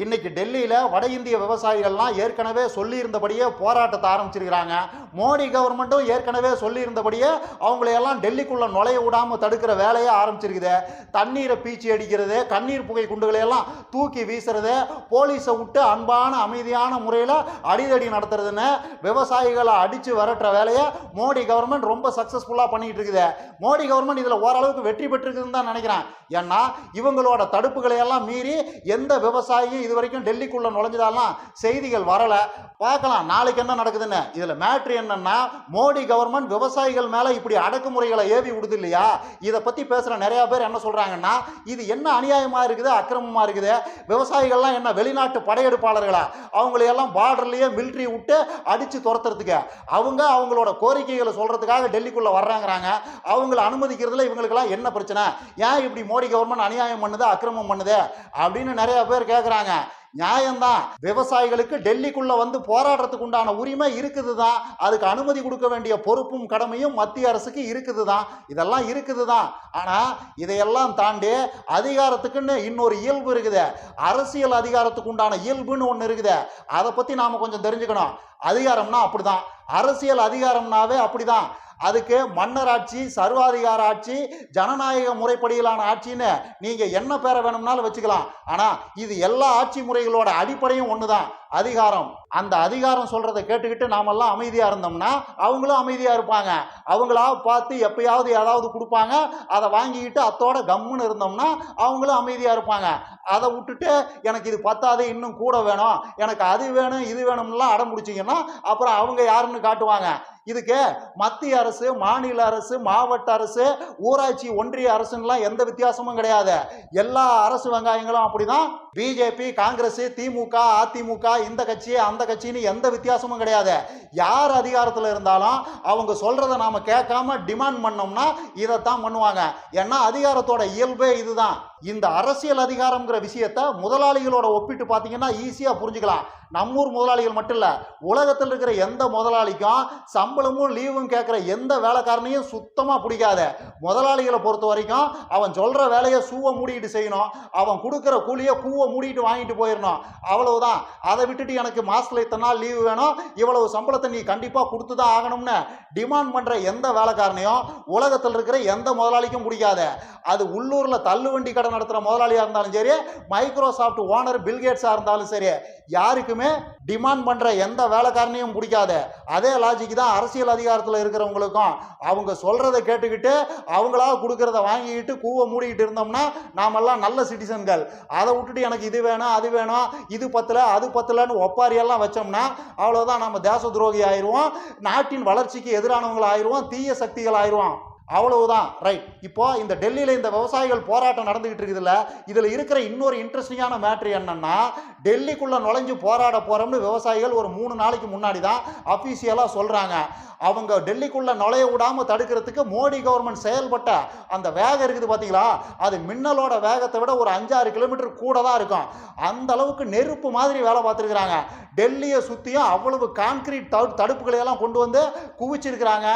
இன்னைக்கு டெல்லியில வட இந்திய விவசாயிகள்லாம் ஏற்கனவே சொல்லியிருந்தபடியே போராட்டத்தை ஆரம்பிச்சிருக்கிறாங்க. மோடி கவர்மெண்ட்டும் ஏற்கனவே சொல்லியிருந்தபடியே அவங்களையெல்லாம் டெல்லிக்குள்ள நுழைய விடாமல் தடுக்கிற வேலையை ஆரம்பிச்சிருக்குது. தண்ணீரை பீச்சி அடிக்கிறது கண்ணீர் புகை குண்டுகளையெல்லாம் தூக்கி வீசுறது போலீஸை விட்டு அன்பான அமைதியான முறையில் அடிதடி நடத்துறதுன்னு விவசாயிகளை அடித்து விரட்டுற வேலையை மோடி கவர்மெண்ட் ரொம்ப சக்ஸஸ்ஃபுல்லாக பண்ணிட்டு இருக்குது. மோடி கவர்மெண்ட் இதில் ஓரளவுக்கு வெற்றி பெற்றிருக்குதுன்னு தான் நினைக்கிறேன். ஏன்னா இவங்களோட தடுப்புகளை எல்லாம் மீறி எந்த விவசாயியும் இது வரைக்கும் டெல்லிக்குள்ளே நுழைஞ்சதாலாம் செய்திகள் வரலை. பார்க்கலாம் நாளைக்கு என்ன நடக்குதுன்னு. இதில் மேட்ரு என்னன்னா மோடி கவர்மெண்ட் விவசாயிகள் மேலே இப்படி அடக்குமுறைகளை ஏவி விடுது இல்லையா? இதை பற்றி பேசுகிற நிறையா பேர் என்ன சொல்கிறாங்கன்னா இது என்ன அநியாயமாக இருக்குது அக்கிரமமாக இருக்குது? விவசாயிகள்லாம் என்ன வெளிநாட்டு படையெடுப்பாளர்களா? அவங்களையெல்லாம் பார்டர்லேயே மிலிட்ரி விட்டு அடித்து துரத்துறதுக்கு. அவங்க அவங்களோட கோரிக்கைகளை சொல்கிறதுக்காக டெல்லிக்குள்ளே வர்றாங்கிறாங்க. அவங்கள அனுமதிக்கிறதுல இவங்களுக்கெல்லாம் என்ன பிரச்சனை? ஏன் இப்படி மோடி கவர்மெண்ட் அநியாயம் பண்ணுது அக்கிரமம் பண்ணுது அப்படின்னு நிறைய பேர் கேட்குறாங்க நியாயம்தான். விவசாயிகளுக்கு டெல்லிக்குள்ள வந்து போராடுறதுக்கு உண்டான உரிமை இருக்குது தான் அதுக்கு அனுமதி கொடுக்க வேண்டிய பொறுப்பும் கடமையும் மத்திய அரசுக்கு இருக்குது தான் இதெல்லாம் இருக்குது தான் ஆனால் இதையெல்லாம் தாண்டி அதிகாரத்துக்குன்னு இன்னொரு இயல்பு இருக்குது. அரசியல் அதிகாரத்துக்கு உண்டான இயல்புன்னு ஒன்று இருக்குது. அதை பற்றி நாம் கொஞ்சம் தெரிஞ்சுக்கணும். அதிகாரம்னா அப்படிதான். அரசியல் அதிகாரம்னாவே அப்படிதான். அதுக்கு மன்னர் ஆட்சி சர்வாதிகார ஆட்சி ஜனநாயக முறைப்படியிலான ஆட்சின்னு நீங்கள் என்ன பேரை வேணும்னாலும் வச்சுக்கலாம். ஆனால் இது எல்லா ஆட்சி முறைகளோட அடிப்படையும் ஒன்று தான் அதிகாரம். அந்த அதிகாரம் சொல்கிறத கேட்டுக்கிட்டு நாமெல்லாம் அமைதியாக இருந்தோம்னா அவங்களும் அமைதியாக இருப்பாங்க. அவங்களா பார்த்து எப்பயாவது ஏதாவது கொடுப்பாங்க. அதை வாங்கிக்கிட்டு அத்தோட கம்முன்னு இருந்தோம்னா அவங்களும் அமைதியாக இருப்பாங்க. அதை விட்டுட்டு எனக்கு இது பத்தாது இன்னும் கூட வேணும். எனக்கு அது வேணும் இது வேணும்லாம் அடம் பிடிச்சிங்கன்னா அப்புறம் அவங்க யாருன்னு காட்டுவாங்க. இதுக்கு மத்திய அரசு மாநில அரசு மாவட்ட அரசு ஊராட்சி ஒன்றிய அரசுலாம் எந்த வித்தியாசமும் கிடையாது. எல்லா அரசு வெங்காயங்களும் அப்படிதான் பிஜேபி காங்கிரஸ் திமுக அதிமுக இந்த கட்சி அந்த கட்சின்னு எந்த வித்தியாசமும் கிடையாது. யார் அதிகாரத்தில் இருந்தாலும் அவங்க சொல்றதை நாம கேட்காம டிமாண்ட் பண்ணோம்னா இதைத்தான் பண்ணுவாங்க. ஏன்னா அதிகாரத்தோட இயல்பே இதுதான். இந்த அரசியல் அதிகாரம்ங்கிற விஷயத்த முதலாளிகளோட ஒப்பிட்டு பார்த்தீங்கன்னா ஈஸியாக புரிஞ்சுக்கலாம். நம்மூர் முதலாளிகள் மட்டும் இல்லை உலகத்தில் இருக்கிற எந்த முதலாளிக்கும் சம்பளமும் லீவும் கேட்குற எந்த வேலைக்காரனையும் சுத்தமாக பிடிக்காது. முதலாளிகளை பொறுத்த வரைக்கும் அவன் சொல்கிற வேலையை சூவை மூடிட்டு செய்யணும். அவன் கொடுக்குற கூலியை கூவ மூடிட்டு வாங்கிட்டு போயிடணும் அவ்வளவுதான். அதை விட்டுட்டு எனக்கு மாசத்துல இத்தனை நாள் லீவு வேணும். இவ்வளவு சம்பளத்தை நீ கண்டிப்பாக கொடுத்து தான் ஆகணும்னு டிமாண்ட் பண்ணுற எந்த வேலைக்காரனையும் உலகத்தில் இருக்கிற எந்த முதலாளிக்கும் பிடிக்காது. அது உள்ளூரில் தள்ளுவண்டி கடை நடத்துகிற முதலாளியாக இருந்தாலும் சரி மைக்ரோசாஃப்ட் ஓனர் பில்கேட்ஸாக இருந்தாலும் சரி யாருக்குமே டிமாண்ட் பண்ணுற எந்த வேலைக்காரனையும் பிடிக்காது. அதே லாஜிக் தான் அரசியல் அதிகாரத்தில் இருக்கிறவங்களுக்கும். அவங்க சொல்கிறத கேட்டுக்கிட்டு அவங்களா கொடுக்கறத வாங்கிக்கிட்டு கூவை மூடிக்கிட்டு இருந்தோம்னா நாமெல்லாம் நல்ல சிட்டிசன்கள் அதை விட்டுட்டு எனக்கு இது வேணும் அது வேணும் இது பத்தல அது பத்தலன்னு ஒப்பாரியெல்லாம் வச்சோம்னா அவ்வளோதான் நம்ம தேச துரோகி ஆயிடுவோம் நாட்டின் வளர்ச்சிக்கு எதிரானவங்கள் ஆயிடுவோம் தீய சக்திகள் ஆயிடுவோம் அவ்வளவுதான். ரைட் இப்போ இந்த டெல்லியில் இந்த விவசாயிகள் போராட்டம் நடந்துகிட்டு இருக்குதுல்ல இதில் இருக்கிற இன்னொரு இன்ட்ரெஸ்டிங்கான மேட்ரு என்னன்னா டெல்லிக்குள்ளே நுழைஞ்சு போராட போகிறோம்னு விவசாயிகள் ஒரு மூணு நாளைக்கு முன்னாடி தான் அஃபீஷியலாக சொல்கிறாங்க அவங்க டெல்லிக்குள்ளே நுழைய விடாமல் தடுக்கிறதுக்கு மோடி கவர்மெண்ட் செயல்பட்ட அந்த வேகம் இருக்குது பார்த்தீங்களா அது மின்னலோட வேகத்தை விட ஒரு அஞ்சாறு கிலோமீட்டர் கூட தான் இருக்கும். அந்த அளவுக்கு நெருப்பு மாதிரி வேலை பார்த்துருக்குறாங்க. டெல்லியை சுற்றியும் அவ்வளவு கான்கிரீட் தடு தடுப்புகளை எல்லாம் கொண்டு வந்து குவிச்சிருக்கிறாங்க.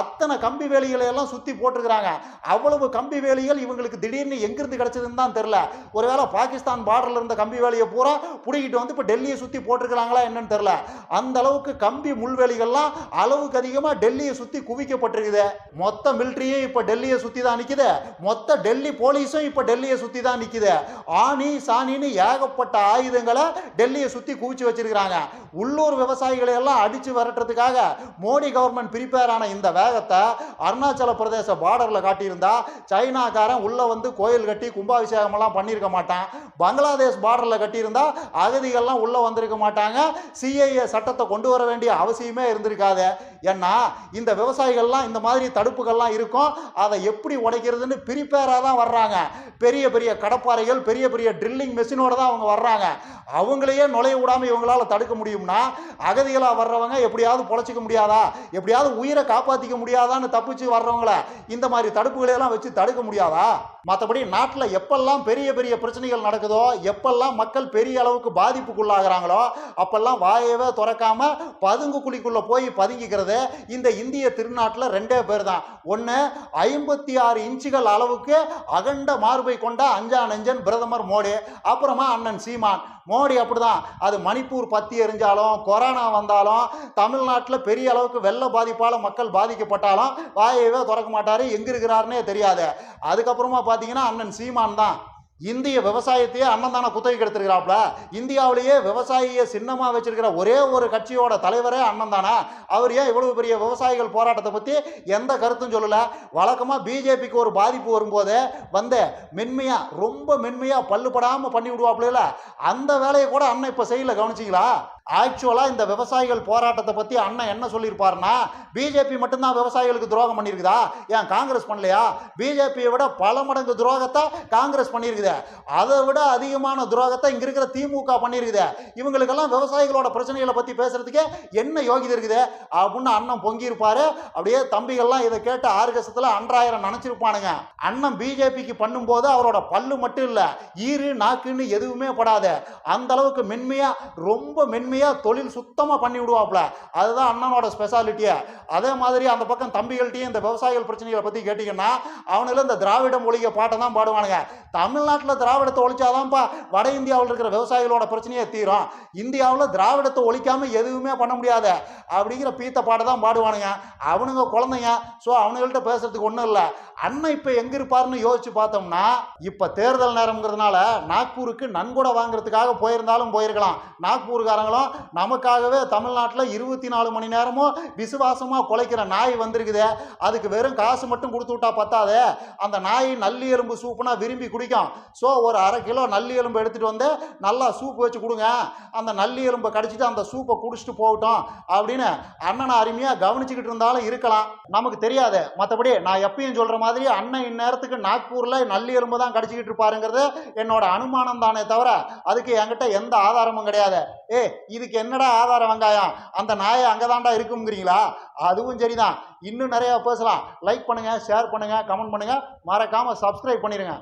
அத்தனை கம்பி வேலிகளையெல்லாம் சுற்றி சுற்றி போட்டிருக்கிறாங்க. அவ்வளவு கம்பி வேலிகள் இவங்களுக்கு திடீர்னு எங்கிருந்து கிடைச்சதுன்னு தான் தெரில ஒருவேளை பாகிஸ்தான் பார்டரில் இருந்த கம்பி வேலியை பூரா பிடிக்கிட்டு வந்து இப்போ டெல்லியை சுற்றி போட்டிருக்கிறாங்களா என்னன்னு தெரில அந்த அளவுக்கு கம்பி முள்வேலிகள்லாம் அளவுக்கு அதிகமாக டெல்லியை சுற்றி குவிக்கப்பட்டிருக்குது. மொத்த மிலிட்ரியும் இப்போ டெல்லியை சுற்றி தான் நிற்குது மொத்த டெல்லி போலீஸும் இப்போ டெல்லியை சுற்றி தான் நிற்குது ஆணி சாணின்னு ஏகப்பட்ட ஆயுதங்களை டெல்லியை சுற்றி குவிச்சு வச்சிருக்கிறாங்க. உள்ளூர் விவசாயிகளை எல்லாம் அடிச்சு விரட்டுறதுக்காக மோடி கவர்மெண்ட் ப்ரிப்பேர் ஆன இந்த வேகத்தை அருணாச்சல பிரதேச பார்டரில் காட்டியிருந்தா சைனாக்காரன் உள்ளே வந்து கோயில் கட்டி கும்பாபிஷேகமெல்லாம் பண்ணியிருக்க மாட்டான். பங்களாதேஷ் பார்டரில் கட்டியிருந்தா அகதிகள்லாம் உள்ளே வந்திருக்க மாட்டாங்க. சிஐஏ சட்டத்தை கொண்டு வர வேண்டிய அவசியமே இருந்திருக்காது. ஏன்னா இந்த விவசாயிகள்லாம் இந்த மாதிரி தடுப்புகள்லாம் இருக்கும். அதை எப்படி உடைக்கிறதுன்னு ப்ரிப்பேராக தான் வர்றாங்க. பெரிய பெரிய கடப்பாறைகள் பெரிய பெரிய ட்ரில்லிங் மெஷினோடு தான் அவங்க வர்றாங்க. அவங்களையே நுழைய விடாம இவங்களால் தடுக்க முடியும்னா அகதிகளாக வர்றவங்க எப்படியாவது பொழைச்சிக்க முடியாதா? எப்படியாவது உயிரை காப்பாற்றிக்க முடியாதான்னு தப்பிச்சு வர்றவங்கள இந்த மாதிரி தடுப்புகளை எல்லாம் வச்சு தடுக்க முடியாதா? மற்றபடி நாட்டில் எப்பெல்லாம் பெரிய பெரிய பிரச்சனைகள் நடக்குதோ எப்பெல்லாம் மக்கள் பெரிய அளவுக்கு பாதிப்புக்குள்ளாகிறாங்களோ அப்பெல்லாம் வாயவே திறக்காம பதுங்கு குழிக்குள்ள போய் பதுங்கிக்கிறது இந்த இந்திய திருநாட்டில் ரெண்டே பேர் தான் ஒன்று ஐம்பத்தி ஆறு இன்ச்சுகள் அளவுக்கு அகண்ட மார்பை கொண்ட அஞ்சா நெஞ்சன் பிரதமர் மோடி அப்புறமா அண்ணன் சீமான். மோடி அப்படிதான். அது மணிப்பூர் பத்தி எரிஞ்சாலும் கொரோனா வந்தாலும் தமிழ்நாட்டில் பெரிய அளவுக்கு வெள்ள பாதிப்பால் மக்கள் பாதிக்கப்பட்டாலும் வாயவே திறக்க மாட்டாரு எங்க இருக்கிறாருன்னே தெரியாது. அதுக்கப்புறமா பார்த்தீங்கன்னா அண்ணன் சீமான் தான். இந்திய விவசாயத்தையே அண்ணன் தானே குத்தகைக்கு எடுத்துருக்கிறாப்ல இந்தியாவிலேயே விவசாயியை சின்னமாக வச்சிருக்கிற ஒரே ஒரு கட்சியோட தலைவரே அண்ணன் தானே. அவர் ஏன் இவ்வளவு பெரிய விவசாயிகள் போராட்டத்தை பற்றி எந்த கருத்தும் சொல்லலை? வழக்கமாக பிஜேபிக்கு ஒரு பாதிப்பு வரும்போது வந்து மென்மையாக ரொம்ப மென்மையாக பல்லுபடாமல் பண்ணி விடுவாப்புல அந்த வேலையை கூட அண்ணன் இப்போ செய்யல கவனிச்சிங்களா? ஆக்சுவலாக இந்த விவசாயிகள் போராட்டத்தை பற்றி அண்ணன் என்ன சொல்லியிருப்பாருன்னா பிஜேபி மட்டும்தான் விவசாயிகளுக்கு துரோகம் பண்ணியிருக்குதா? ஏன் காங்கிரஸ் பண்ணலையா? பிஜேபியை விட பல மடங்கு துரோகத்தை காங்கிரஸ் பண்ணியிருக்குது. அதை விட அதிகமான துரோகத்தை இங்கே இருக்கிற திமுக பண்ணியிருக்குது. இவங்களுக்கெல்லாம் விவசாயிகளோட பிரச்சனைகளை பற்றி பேசுகிறதுக்கு என்ன யோகிதை இருக்குது? அப்படின்னு அண்ணன் பொங்கியிருப்பாரு. அப்படியே தம்பிகள்லாம் இதை கேட்டு ஆர்கசத்தில் அன்றாயிரம் நினச்சிருப்பானுங்க. அண்ணன் பிஜேபிக்கு பண்ணும்போது அவரோட பல்லு மட்டும் இல்லை ஈறு நாக்குன்னு எதுவுமே படாது. அந்த அளவுக்கு ரொம்ப ரொம்ப மென்மையா தொழில் சுத்தமா பண்ணி விடுவாப்ல அதுதான் அண்ணனோட ஸ்பெஷாலிட்டியை அதே மாதிரி அந்த பக்கம் தம்பிகள்ட்டையும் இந்த விவசாயிகள் பிரச்சனைகளை பற்றி கேட்டிங்கன்னா அவனுங்களும் இந்த திராவிடம் ஒழிக்க பாட்டை தான் பாடுவானுங்க. தமிழ்நாட்டில் திராவிடத்தை ஒழிச்சாதான்ப்பா வட இந்தியாவில் இருக்கிற விவசாயிகளோட பிரச்சனையே தீரும். இந்தியாவில் திராவிடத்தை ஒழிக்காமல் எதுவுமே பண்ண முடியாது. அப்படிங்கிற பீத்த பாட்டை தான் பாடுவானுங்க. அவனுங்க குழந்தைங்க. ஸோ அவனுங்கள்ட்ட பேசுறதுக்கு ஒன்றும் இல்லை. அண்ணன் இப்போ எங்கே இருப்பாருன்னு யோசிச்சு பார்த்தோம்னா இப்போ தேர்தல் நேரம்ங்கிறதுனால நாக்பூருக்கு நன்கொடை வாங்குறதுக்காக போயிருந்தாலும் போயிருக்கலாம். நாக்பூர்காரங்களும் நமக்காகவே தமிழ்நாட்டில் இருபத்தி நாலு மணி நேரமும் விசுவாசமாக குலைக்கிற நாய் வந்திருக்குதே அதுக்கு வெறும் காசு மட்டும் கொடுத்து விட்டா பத்தாதே? அந்த நாய் நல்லி எலும்பு சூப்புனா விரும்பி குடிக்கும். ஸோ ஒரு அரை கிலோ நல்லி எலும்பு எடுத்துகிட்டு வந்து நல்லா சூப் வச்சு கொடுங்க. அந்த நல்லி எலும்பை கடிச்சிட்டு அந்த சூப்பை குடிச்சிட்டு போகட்டும் அப்படின்னு அண்ணனை அருமையாக கவனிச்சுக்கிட்டு இருந்தாலும் இருக்கலாம். நமக்கு தெரியாது. மற்றபடி நான் எப்பயும் சொல்கிற மாதிரி அண்ணன் இந்நேரத்துக்கு நாக்பூரில் நல்லி எலும்பு தான் கடிச்சிக்கிட்டு இருப்பாருங்கிறது என்னோட அனுமானம் தானே தவிர அதுக்கு என்கிட்ட எந்த ஆதாரமும் கிடையாது. ஏ இதுக்கு என்னடா ஆதாரம் வெங்காயம்? அந்த நாயை அங்கே தாண்டா இருக்குங்கிறீங்களா அதுவும் சரிதான். இன்னும் நிறையா பேசலாம். லைக் பண்ணுங்கள் ஷேர் பண்ணுங்கள் கமெண்ட் பண்ணுங்கள் மறக்காமல் சப்ஸ்கிரைப் பண்ணிடுங்க